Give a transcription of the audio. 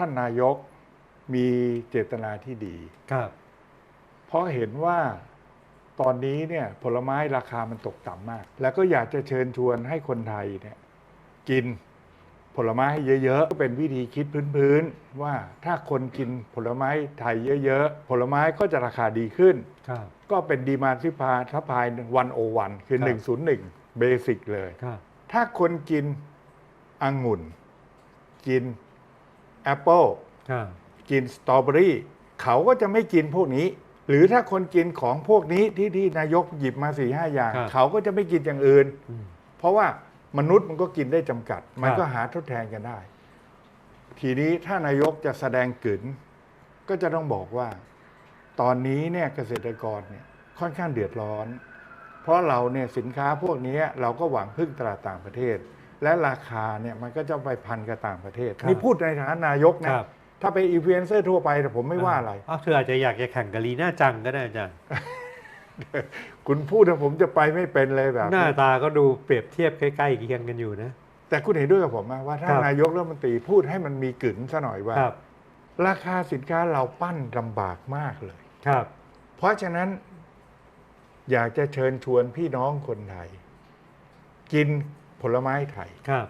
ท่านนายกมีเจตนาที่ดี ครับ เพราะเห็นว่าตอนนี้เนี่ยผลไม้ราคามันตกต่ำมาก แล้วก็อยากจะเชิญชวนให้คนไทยเนี่ยกินผลไม้ให้เยอะๆก็เป็นวิธีคิดพื้นๆว่าถ้าคนกินผลไม้ไทยเยอะๆ ผลไม้ก็จะราคาดีขึ้น ครับ ก็เป็นดีมาซิพาทัพายวันโอวันคือ ครับ 101 เบสิกเลย ครับ ถ้าคนกินองุ่น กิน แอปเปิลครับกินสตรอเบอรี่เขาก็จะไม่กินพวกนี้ หรือถ้าคนกินของพวกนี้ที่ที่นายกหยิบมาสี่ห้าอย่างครับเขาก็จะไม่กินอย่างอื่นอืมเพราะว่ามนุษย์มันก็กินได้จำกัด มันครับก็หาทดแทนกันได้ ทีนี้ถ้านายกจะแสดงกึนก็จะต้องบอกว่า ตอนนี้เนี่ยเกษตรกรเนี่ยค่อนข้างเดือดร้อน เพราะเราเนี่ยสินค้าพวกนี้เราก็หวังพึ่งตลาดต่างประเทศ และราคาเนี่ยมันก็จะไปพันกับต่างประเทศครับนี่พูดในฐานะนายกคนะรับ ถ้าไปอีเวนเซอร์ทั่วไปแต่ผมไม่ว่าอะไร อ้าวเธออาจจะอยากจะแข่งกับลีน่าจังก็ได้อาจารย์คุณพูดนะผมจะไปไม่เป็นเลยแบบหน้านี้ตาก็ดูเปรียบเทียบใกล้ๆเคียงกันอยู่นะ แต่คุณเห็นด้วยกับผมไหมว่าถ้าครับ นายกรัฐมนตรีพูดให้มันมีกลิ่นซะหน่อยว่า ครับราคาสินค้าเราปั้นลำบากมากเลย ครับ เพราะฉะนั้นอยากจะเชิญชวนพี่น้องคนไทย กิน ผลไม้ไทยครับ